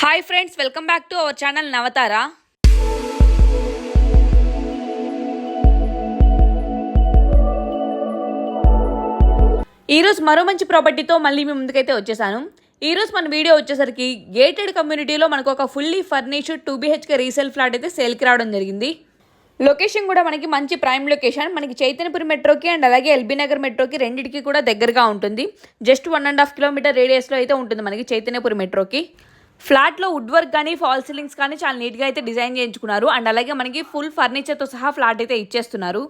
Hi friends welcome back to our channel Navatara ఈరోజు మరో మంచి ప్రాపర్టీతో మళ్ళీ మీ ముందుకైతే వచ్చేసాను. ఈరోజు మన వీడియో వచ్చేసరికి గేటెడ్ కమ్యూనిటీలో మనకు ఒక fully furnished two BHK resale flat అయితే సేల్కి రావడం జరిగింది. లొకేషన్ కూడా మనకి మంచి ప్రైమ్ లొకేషన్ మనకి చైతన్యపురి మెట్రోకి అండ్ అలాగే ఎల్బీ నగర్ మెట్రోకి రెండింటికి కూడా దగ్గరగా ఉంటుంది. Just one and half kilometer రేడియస్లో అయితే ఉంటుంది మనకి చైతన్యపురి మెట్రోకి ఫ్లాట్లో వుడ్ వర్క్ కానీ ఫాల్ సీలింగ్స్ కానీ చాలా నీట్గా అయితే డిజైన్ చేయించుకున్నారు. అండ్ అలాగే మనకి ఫుల్ ఫర్నిచర్తో సహా ఫ్లాట్ అయితే ఇచ్చేస్తున్నారు.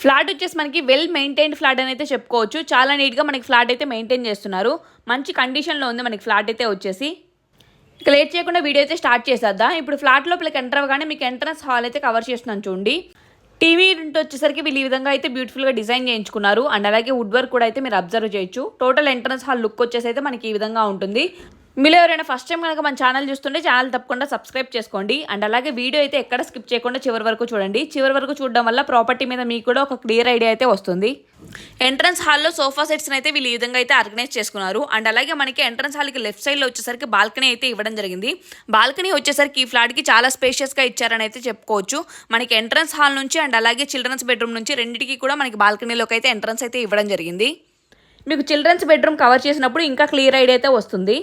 ఫ్లాట్ వచ్చేసి మనకి వెల్ మెయింటైన్డ్ ఫ్లాట్ అని అయితే చెప్పుకోవచ్చు. చాలా నీట్గా మనకి ఫ్లాట్ అయితే మెయింటైన్ చేస్తున్నారు. మంచి కండిషన్లో ఉంది మనకి ఫ్లాట్ అయితే వచ్చేసి. ఇక లేట్ చేయకుండా వీడియో అయితే స్టార్ట్ చేసేద్దాం. ఇప్పుడు ఫ్లాట్ లోపలికి ఎంటర్ అవ్వగానే మీకు ఎంట్రన్స్ హాల్ అయితే కవర్ చేస్తున్నాను చూడండి. టీవీ యూనిట్ వచ్చేసరికి వీళ్ళు ఈ విధంగా అయితే బ్యూటిఫుల్గా డిజైన్ చేయించుకున్నారు. అండ్ అలాగే వుడ్ వర్క్ కూడా అయితే మీరు అబ్జర్వ్ చేయొచ్చు. టోటల్ ఎంట్రన్స్ హాల్ లుక్ వచ్చేసి అయితే మనకి ఈ విధంగా ఉంటుంది. మీరు ఎవరైనా ఫస్ట్ టైం కనుక మన ఛానల్ చూస్తుంటే ఛానల్ తప్పకుండా సబ్స్క్రైబ్ చేసుకోండి. అండ్ అలాగే వీడియో అయితే ఎక్కడ స్కిప్ చేయకుండా చివరి వరకు చూడండి. చివరి వరకు చూడడం వల్ల ప్రాపర్టీ మీద మీకు కూడా ఒక క్లియర్ ఐడియా అయితే వస్తుంది. ఎంట్రన్స్ హాల్లో సోఫా సెట్స్ని అయితే వీళ్ళు ఈ విధంగా అయితే ఆర్గనైజ్ చేసుకున్నారు. అండ్ అలాగే మనకి ఎంట్రన్స్ హాల్కి లెఫ్ట్ సైడ్లో వచ్చేసరికి బాల్కనీ అయితే ఇవ్వడం జరిగింది. బాల్కనీ వచ్చేసరికి ఈ ఫ్లాట్కి చాలా స్పేషియస్గా ఇచ్చారని అయితే చెప్పుకోవచ్చు. మనకి ఎంట్రన్స్ హాల్ నుంచి అండ్ అలాగే చిల్డ్రన్స్ బెడ్రూమ్ నుంచి రెండింటికి కూడా మనకి బాల్కనీలోకి అయితే ఎంట్రన్స్ అయితే ఇవ్వడం జరిగింది. మీకు చిల్డ్రన్స్ బెడ్రూమ్ కవర్ చేసినప్పుడు ఇంకా క్లియర్ ఐడియా అయితే వస్తుంది.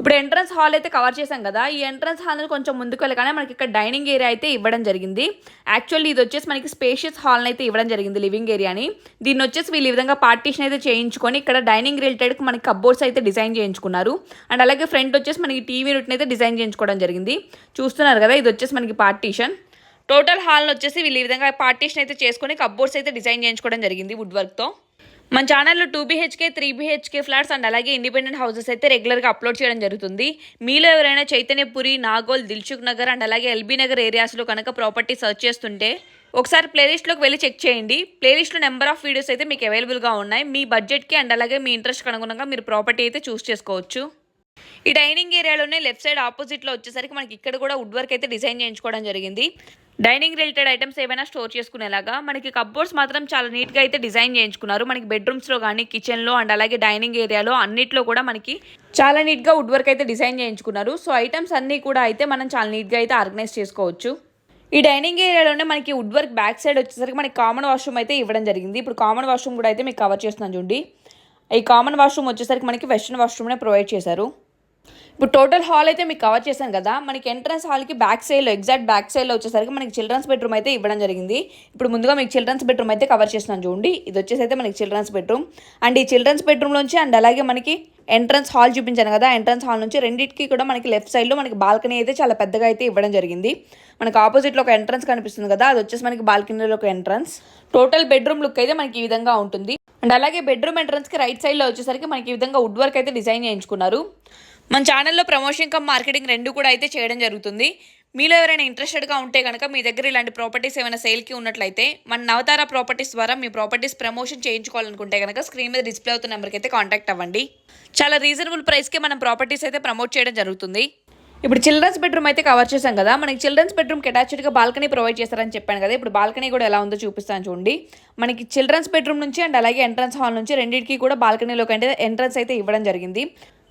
ఇప్పుడు ఎంట్రన్స్ హాల్ అయితే కవర్ చేశాం కదా ఈ ఎంట్రన్స్ హాల్ కొంచెం ముందుకు వెళ్ళగానే మనకి ఇక్కడ డైనింగ్ ఏరియా అయితే ఇవ్వడం జరిగింది. యాక్చువల్లీ ఇది వచ్చేసి మనకి స్పేషియస్ హాల్ అయితే ఇవ్వడం జరిగింది లివింగ్ ఏరియాని దీన్ని వచ్చేసి వీళ్ళు ఈ విధంగా పార్టీషన్ అయితే చేయించుకొని ఇక్కడ డైనింగ్ రిలేటెడ్ మనకి కబోర్డ్స్ అయితే డిజైన్ చేయించుకున్నారు. అండ్ అలాగే ఫ్రంట్ వచ్చేసి మనకి టీవీ రూట్ని అయితే డిజైన్ చేయించుకోవడం జరిగింది. చూస్తున్నారు కదా ఇది వచ్చేసి మనకి పార్టీషన్ టోటల్ హాల్ వచ్చేసి వీళ్ళు ఈ విధంగా పార్టీషన్ అయితే చేసుకొని కబోర్డ్స్ అయితే డిజైన్ చేయించుకోవడం జరిగింది వుడ్ వర్క్తో మన ఛానల్లో two BHK three BHK flats and అలాగే ఇండిపెండెంట్ హౌసెస్ అయితే రెగ్యులర్గా అప్లోడ్ చేయడం జరుగుతుంది. మీలో ఎవరైనా చైతన్యపురి నాగోల్ దిల్చుక్ నగర్ అండ్ అలాగే ఎల్బీ నగర్ ఏరియాస్లో కనుక ప్రాపర్టీ సర్చ్ చేస్తుంటే ఒకసారి ప్లేలిస్ట్లోకి వెళ్ళి చెక్ చేయండి. ప్లేలిస్ట్లో నెంబర్ ఆఫ్ వీడియోస్ అయితే మీకు అవైలబుల్గా ఉన్నాయి. మీ బడ్జెట్కి అండ్ అలాగే మీ ఇంట్రెస్ట్కి అనుగుణంగా మీరు ప్రాపర్టీ అయితే చూస్ చేసుకోవచ్చు. ఈ డైనింగ్ ఏరియాలోనే లెఫ్ట్ సైడ్ ఆపోజిట్లో వచ్చేసరికి మనకి ఇక్కడ కూడా వుడ్ వర్క్ అయితే డిజైన్ చేయించుకోవడం జరిగింది. డైనింగ్ రిలేటెడ్ ఐటమ్స్ ఏమైనా స్టోర్ చేసుకునేలాగా? మనకి కబ్బోర్డ్స్ మాత్రం చాలా నీట్గా అయితే డిజైన్ చేయించుకున్నారు. మనకి బెడ్రూమ్స్లో కానీ కిచెన్లో అండ్ అలాగే డైనింగ్ ఏరియాలో అన్నిట్లో కూడా మనకి చాలా నీట్గా వుడ్ వర్క్ అయితే డిజైన్ చేయించుకున్నారు. సో ఐటమ్స్ అన్నీ కూడా అయితే మనం చాలా నీట్గా అయితే ఆర్గనైజ్ చేసుకోవచ్చు. ఈ డైనింగ్ ఏరియాలోనే మనకి వుడ్ వర్క్ బ్యాక్ సైడ్ వచ్చేసరికి మనకి కామన్ వాష్రూమ్ అయితే ఇవ్వడం జరిగింది. ఇప్పుడు కామన్ వాష్రూమ్ కూడా అయితే మీకు కవర్ చేస్తున్నాను చూడండి. ఈ కామన్ వాష్రూమ్ వచ్చేసరికి మనకి వెస్ట్రన్ వాష్రూమ్నే ప్రొవైడ్ చేశారు. ఇప్పుడు టోటల్ హాల్ అయితే మీకు కవర్ చేశాను కదా మనకి ఎంట్రన్స్ హాల్కి బ్యాక్ సైడ్లో ఎగ్జాక్ట్ బ్యాక్ సైడ్లో వచ్చేసరికి మనకి చిల్డ్రన్స్ బెడ్రూమ్ అయితే ఇవ్వడం జరిగింది. ఇప్పుడు ముందుగా మీకు చిల్డ్రన్స్ బెడ్రూమ్ అయితే కవర్ చేస్తున్నాను చూడండి. ఇది వచ్చేసి అయితే మనకి చిల్డ్రన్స్ బెడ్రూమ్ అండ్ ఈ చిల్డ్రన్స్ బెడ్రూమ్లోంచి అండ్ అలాగే మనకి ఎంట్రన్స్ హాల్ చూపించాను కదా ఎంట్రన్స్ హాల్ నుంచి రెండింటికి కూడా మనకి లెఫ్ట్ సైడ్లో మనకి బాల్కనీ అయితే చాలా పెద్దగా అయితే ఇవ్వడం జరిగింది. మనకి ఆపోజిట్లో ఒక ఎంట్రన్స్ కనిపిస్తుంది కదా అది వచ్చేసి మనకి బాల్కనీలో ఒక ఎంట్రన్స్ టోటల్ బెడ్రూమ్ లుక్ అయితే మనకి ఈ విధంగా ఉంటుంది. అండ్ అలాగే బెడ్రూమ్ ఎంట్రన్స్కి రైట్ సైడ్లో వచ్చేసరికి మనకి ఈ విధంగా వుడ్ వర్క్ అయితే డిజైన్ చేయించుకున్నారు. మన ఛానల్లో ప్రమోషన్ కమ్ మార్కెటింగ్ రెండు కూడా అయితే చేయడం జరుగుతుంది. మీలో ఎవరైనా ఇంట్రెస్టెడ్గా ఉంటే కనుక మీ దగ్గర ఇలాంటి ప్రాపర్టీస్ ఏమైనా సేల్కి ఉన్నట్లయితే మన నవతార ప్రాపర్టీస్ ద్వారా మీ ప్రాపర్టీస్ ప్రమోషన్ చేయించుకోవాలనుకుంటే కనుక స్క్రీన్ మీద డిస్ప్లే అవుతున్న నెంబర్కి అయితే కాంటాక్ట్ అవ్వండి. చాలా రీజనబుల్ ప్రైస్కే మనం ప్రాపర్టీస్ అయితే ప్రమోట్ చేయడం జరుగుతుంది. ఇప్పుడు చిల్డ్రన్స్ బెడ్రూమ్ అయితే కవర్ చేశాం కదా మనకి చిల్డ్రన్స్ బెడ్రూమ్కి అటాచ్డ్గా బాల్కనీ ప్రొవైడ్ చేస్తారని చెప్పాను కదా ఇప్పుడు బాల్కనీ కూడా ఎలా ఉందో చూపిస్తాను చూడండి. మనకి చిల్డ్రన్స్ బెడ్రూమ్ నుంచి అండ్ అలాగే ఎంట్రన్స్ హాల్ నుంచి రెండింటికి కూడా బాల్కనీలోకి అంటే ఎంట్రన్స్ అయితే ఇవ్వడం జరిగింది.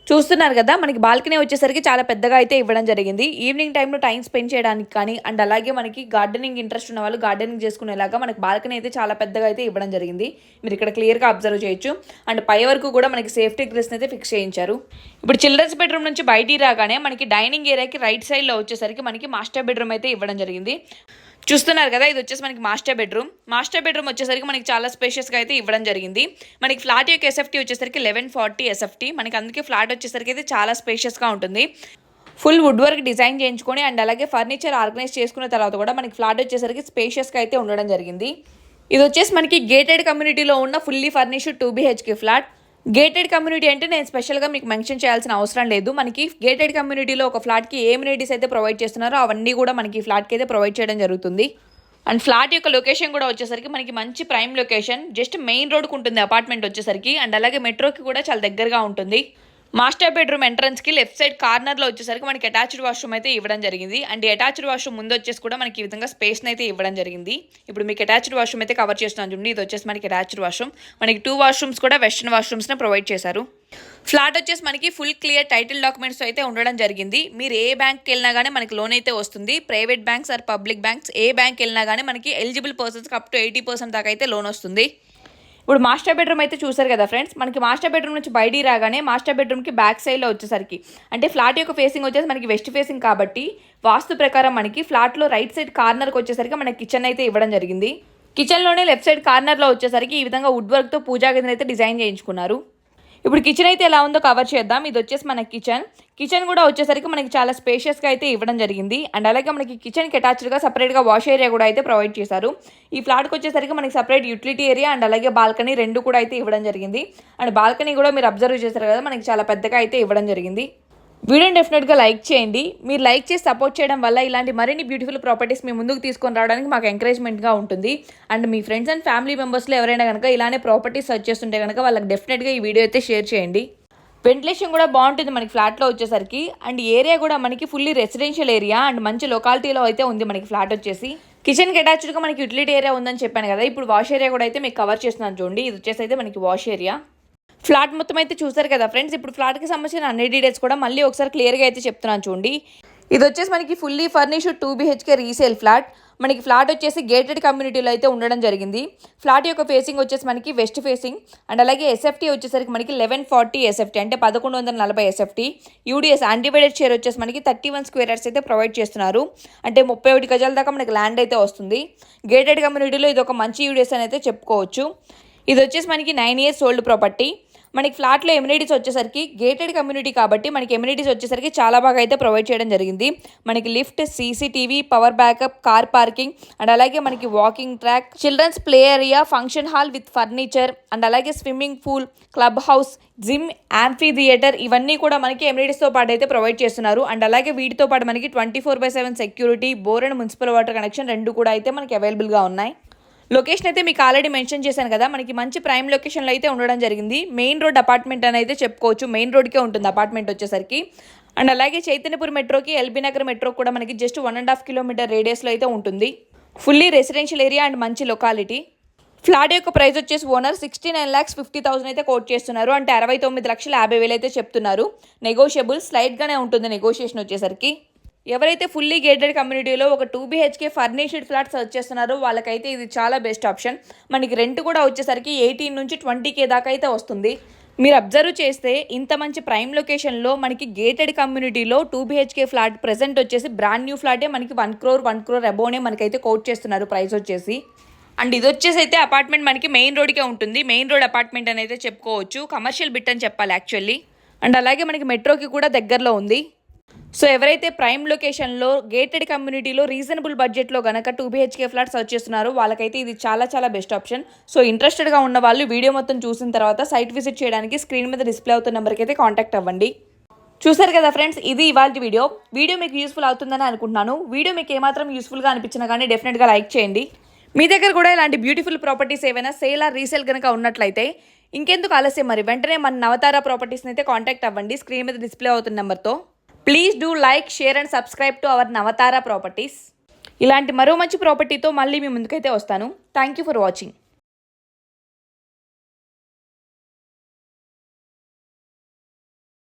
చూస్తున్నారు కదా మనకి బాల్కనీ వచ్చేసరికి చాలా పెద్దగా అయితే ఇవ్వడం జరిగింది. ఈవినింగ్ టైంలో టైం స్పెండ్ చేయడానికి కానీ అండ్ అలాగే మనకి గార్డెనింగ్ ఇంట్రెస్ట్ ఉన్న వాళ్ళు గార్డెనింగ్ చేసుకునేలాగా మనకి బాల్కనీ అయితే చాలా పెద్దగా అయితే ఇవ్వడం జరిగింది. మీరు ఇక్కడ క్లియర్గా అబ్జర్వ్ చేయొచ్చు. అండ్ పై వరకు కూడా మనకి సేఫ్టీ గ్రిల్స్ని అయితే ఫిక్స్ చేయించారు. ఇప్పుడు చిల్డ్రన్స్ బెడ్రూమ్ నుంచి బయటికి రాగానే మనకి డైనింగ్ ఏరియాకి రైట్ సైడ్లో వచ్చేసరికి మనకి మాస్టర్ బెడ్రూమ్ అయితే ఇవ్వడం జరిగింది. చూస్తున్నారు కదా ఇది వచ్చేసి మనకి మాస్టర్ బెడ్రూమ్. మాస్టర్ బెడ్రూమ్ వచ్చేసరికి మనకి చాలా స్పేషియస్గా అయితే ఇవ్వడం జరిగింది. మనకి ఫ్లాట్ యొక్క ఎస్ఎఫ్టీ వచ్చేసరికి లెవెన్ ఫార్టీ ఎస్ఎఫ్టీ మనకి అందుకే ఫ్లాట్ వచ్చేసరికి అయితే చాలా స్పేషియస్గా ఉంటుంది. ఫుల్ వుడ్ వర్క్ డిజైన్ చేయించుకొని అండ్ అలాగే ఫర్నిచర్ ఆర్గనైజ్ చేసుకున్న తర్వాత కూడా మనకి ఫ్లాట్ వచ్చేసరికి స్పేషియస్గా అయితే ఉండడం జరిగింది. ఇది వచ్చేసి మనకి గేటెడ్ కమ్యూనిటీలో ఉన్న fully furnished two BHK flat gated community అంటే నేను స్పెషల్గా మీకు మెన్షన్ చేయాల్సిన అవసరం లేదు. మనకి గేటెడ్ కమ్యూనిటీలో ఒక ఫ్లాట్కి ఏ ఎమ్యూనిటీస్ అయితే ప్రొవైడ్ చేస్తున్నారో అవన్నీ కూడా మనకి ఫ్లాట్కి అయితే ప్రొవైడ్ చేయడం జరుగుతుంది. అండ్ ఫ్లాట్ యొక్క లొకేషన్ కూడా వచ్చేసరికి మనకి మంచి ప్రైమ్ లొకేషన్ జస్ట్ మెయిన్ రోడ్కు ఉంటుంది అపార్ట్మెంట్ వచ్చేసరికి. అండ్ అలాగే మెట్రోకి కూడా చాలా దగ్గరగా ఉంటుంది. మాస్టర్ బెడ్రూమ్ ఎంట్రన్స్కి లెఫ్ట్ సైడ్ కార్నర్లో వచ్చేసరికి మనకి అటాచ్డ్ వాష్రూమ్ అయితే ఇవ్వడం జరిగింది. అండ్ అటాచ్డ్ వాష్రూమ్ ముందు వచ్చేసి కూడా మనకి ఈ విధంగా స్పేస్ని అయితే ఇవ్వడం జరిగింది. ఇప్పుడు మీకు అటాచ్డ్ వాష్రూమ్ అయితే కవర్ చేస్తున్నాను చూడండి. ఇది వచ్చేసి మనకి అటాచ్డ్ వాష్రూమ్. మనకి టూ వాష్రూమ్స్ కూడా వెస్టర్న్ వాష్రూమ్స్ని ప్రొవైడ్ చేశారు. ఫ్లాట్ వచ్చేసి మనకి ఫుల్ క్లియర్ టైటిల్ డాక్యుమెంట్స్ అయితే ఉండడం జరిగింది. మీరు ఏ బ్యాంక్కి వెళ్ళినా కానీ మనకి లోన్ అయితే వస్తుంది. Private banks or public banks A bank వెళ్ళినా కానీ మనకి ఎలిజిబుల్ పర్సన్స్కి అప్ టు ఎయిటీ పర్సెంట్ దాకా అయితే లోన్ వస్తుంది. ఇప్పుడు మాస్టర్ బెడ్రూమ్ అయితే చూసారు కదా ఫ్రెండ్స్ మనకి మాస్టర్ బెడ్రూమ్ నుంచి బయటికి రాగానే మాస్టర్ బెడ్రూమ్కి బ్యాక్ సైడ్లో వచ్చేసరికి. అంటే ఫ్లాట్ యొక్క ఫేసింగ్ వచ్చేసి మనకి వెస్ట్ ఫేసింగ్ కాబట్టి వాస్తు ప్రకారం మనకి ఫ్లాట్లో రైట్ సైడ్ కార్నర్కి వచ్చేసరికి మనకి కిచెన్ అయితే ఇవ్వడం జరిగింది. కిచెన్లోనే లెఫ్ట్ సైడ్ కార్నర్లో వచ్చేసరికి ఈ విధంగా వుడ్ వర్క్తో పూజా గదిని అయితే డిజైన్ చేయించుకున్నారు. ఇప్పుడు కిచెన్ అయితే ఎలా ఉందో కవర్ చేద్దాం. ఇది వచ్చేసి మన కిచెన్ కిచెన్ కూడా వచ్చేసరికి మనకి చాలా స్పేషియస్గా అయితే ఇవ్వడం జరిగింది. అండ్ అలాగే మనకి కిచెన్కి అటాచ్డ్గా సపరేట్గా వాష్ ఏరియా కూడా అయితే ప్రొవైడ్ చేశారు. ఈ ఫ్లాట్కి వచ్చేసరికి మనకి సపరేట్ యూటిలిటీ ఏరియా అండ్ అలాగే బాల్కనీ రెండు కూడా అయితే ఇవ్వడం జరిగింది. అండ్ బాల్కనీ కూడా మీరు అబ్జర్వ్ చేశారు కదా మనకి చాలా పెద్దగా అయితే ఇవ్వడం జరిగింది. వీడియోని డెఫినెట్గా లైక్ చేయండి. మీరు లైక్ చేసి సపోర్ట్ చేయడం వల్ల ఇలాంటి మరిన్ని బ్యూటిఫుల్ ప్రాపర్టీస్ మీ ముందుకు తీసుకొని రావడానికి మాకు ఎంకరేజ్మెంట్గా ఉంటుంది. అండ్ మీ ఫ్రెండ్స్ అండ్ ఫ్యామిలీ మెంబర్స్లో ఎవరైనా కనుక ఇలానే ప్రాపర్టీస్ సర్చ్ చేస్తుంటే కనుక వాళ్ళకి డెఫినెట్గా ఈ వీడియో అయితే షేర్ చేయండి. వెంటిలేషన్ కూడా బాగుంటుంది మనకి ఫ్లాట్లో వచ్చేసరికి. అండ్ ఏరియా కూడా మనకి ఫుల్లీ రెసిడెన్షియల్ ఏరియా అండ్ మంచి లొకాలిటీలో అయితే ఉంది మనకి ఫ్లాట్ వచ్చేసి. కిచెన్కి అటాచ్డ్గా మనకి యూటిలిటీ ఏరియా ఉందని చెప్పాను కదా. ఇప్పుడు వాష్ ఏరియా కూడా అయితే మీకు కవర్ చేస్తున్నాను చూడండి. ఇది వచ్చేసి అయితే మనకి వాష్ ఏరియా ఫ్లాట్ మొత్తం అయితే చూసారు కదా ఫ్రెండ్స్ ఇప్పుడు ఫ్లాట్కి సంబంధించిన అన్ని డీటెయిల్స్ కూడా మళ్ళీ ఒకసారి క్లియర్గా అయితే చెప్తున్నాను చూడండి. ఇది వచ్చేసి మనకి fully furnished two BHK resale flat మనకి ఫ్లాట్ వచ్చేసి గేటెడ్ కమ్యూనిటీలో అయితే ఉండడం జరిగింది. ఫ్లాట్ యొక్క ఫేసింగ్ వచ్చేసి మనకి వెస్ట్ ఫేసింగ్ అండ్ అలాగే ఎస్ఎఫ్టీ వచ్చేసరికి మనకి లెవెన్ ఫార్టీ ఎస్ఎఫ్టీ అంటే పదకొండు వందల నలభై ఎస్ఎఫ్టీ యూడిఎస్ అన్డివైడెడ్ షేర్ వచ్చేసి మనకి థర్టీ వన్ స్క్వేర్ యార్డ్స్ అయితే ప్రొవైడ్ చేస్తున్నారు. అంటే ముప్పై ఒకటి గజాల దాకా మనకి ల్యాండ్ అయితే వస్తుంది. గేటెడ్ కమ్యూనిటీలో ఇది ఒక మంచి యూడిఎస్ అని అయితే చెప్పుకోవచ్చు. ఇది వచ్చేసి మనకి నైన్ ఇయర్స్ ఓల్డ్ ప్రాపర్టీ మనకి ఫ్లాట్లో ఎమ్యూనిటీస్ వచ్చేసరికి గేటెడ్ కమ్యూనిటీ కాబట్టి మనకి ఎమ్యూనిటీస్ వచ్చేసరికి చాలా బాగా అయితే ప్రొవైడ్ చేయడం జరిగింది. మనకి lift CCTV power backup car parking and అలాగే మనకి walking track children's play area function hall with furniture and అలాగే swimming pool club house gym amphitheatre ఇవన్నీ కూడా మనకి ఎమ్యూనిటీస్తో పాటు అయితే ప్రొవైడ్ చేస్తున్నారు. అండ్ అలాగే వీటితో పాటు మనకి twenty four by seven security bore and municipal water connection రెండు కూడా అయితే మనకి అవైలబుల్గా ఉన్నాయి. లొకేషన్ అయితే మీకు ఆల్రెడీ మెన్షన్ చేశాను కదా మనకి మంచి ప్రైమ్ లొకేషన్లో అయితే ఉండడం జరిగింది. మెయిన్ రోడ్ అపార్ట్మెంట్ అని అయితే చెప్పుకోవచ్చు. మెయిన్ రోడ్కే ఉంటుంది అపార్ట్మెంట్ వచ్చేసరికి. అండ్ అలాగే చైతన్యపూర్ మెట్రోకి ఎల్బీ నగర్ మెట్రో కూడా మనకి just one and half kilometer రేడియస్లో అయితే ఉంటుంది. ఫుల్లీ రెసిడెన్షియల్ ఏరియా అండ్ మంచి లొకాలిటీ. ఫ్లాట్ యొక్క ప్రైస్ వచ్చేసి owner sixty nine lakhs fifty thousand అయితే కోట్ చేస్తున్నారు. అంటే అరవై తొమ్మిది లక్షల యాభై వేలు అయితే చెప్తున్నారు. నెగోషియబుల్ స్లైడ్గానే ఉంటుంది నెగోషియేషన్ వచ్చేసరికి. ఎవరైతే ఫుల్లీ గేటెడ్ కమ్యూనిటీలో ఒక two BHK furnished flat search చేస్తున్నారో వాళ్ళకైతే ఇది చాలా బెస్ట్ ఆప్షన్ మనకి రెంట్ కూడా వచ్చేసరికి ఎయిటీన్ నుంచి ట్వంటీ కే దాకా అయితే వస్తుంది. మీరు అబ్జర్వ్ చేస్తే ఇంత మంచి ప్రైమ్ లొకేషన్లో మనకి గేటెడ్ కమ్యూనిటీలో టూ బీహెచ్కే ఫ్లాట్ ప్రెసెంట్ వచ్చేసి బ్రాండ్ న్యూ ఫ్లాటే మనకి one crore one crore above మనకైతే కోట్ చేస్తున్నారు ప్రైస్ వచ్చేసి. అండ్ ఇది వచ్చేసి అయితే అపార్ట్మెంట్ మనకి మెయిన్ రోడ్కే ఉంటుంది. మెయిన్ రోడ్ అపార్ట్మెంట్ అని అయితే చెప్పుకోవచ్చు. కమర్షియల్ బిట్ అని చెప్పాలి యాక్చువల్లీ అండ్ అలాగే మనకి మెట్రోకి కూడా దగ్గరలో ఉంది. సో ఎవరైతే ప్రైమ్ లొకేషన్లో గేటెడ్ కమ్యూనిటీలో రీజనబుల్ బడ్జెట్లో గనక టూ బీహెచ్కే ఫ్లాట్ సర్చ్ చేస్తున్నారో వాళ్ళకైతే ఇది చాలా చాలా బెస్ట్ ఆప్షన్. సో ఇంట్రెస్టెడ్గా ఉన్న వాళ్ళు వీడియో మొత్తం చూసిన తర్వాత సైట్ విజిట్ చేయడానికి స్క్రీన్ మీద డిస్ప్లే అవుతున్న నెంబర్కి అయితే కాంటాక్ట్ అవ్వండి. చూసారు కదా ఫ్రెండ్స్ ఇది ఇవాళ వీడియో. వీడియో మీకు యూస్ఫుల్ అవుతుందని అనుకుంటున్నాను. వీడియో మీకు ఏమాత్రం యూస్ఫుల్గా అనిపించినా కానీ డెఫినెట్గా లైక్ చేయండి. మీ దగ్గర కూడా ఇలాంటి బ్యూటిఫుల్ ప్రాపర్టీస్ ఏవైనా సేల్ ఆర్ రీసేల్ కనుక ఉన్నట్లయితే ఇంకెందుకు ఆలస్యం మరి? వెంటనే మన నవతార ప్రాపర్టీస్ని అయితే కాంటాక్ట్ అవ్వండి. స్క్రీన్ మీద డిస్ప్లే అవుతున్న నెంబర్తో. Please do like share and subscribe to our Navatara properties ఇలాంటి మరో మంచి ప్రాపర్టీతో మళ్ళీ మీ ముందుకైతే వస్తాను. Thank you for watching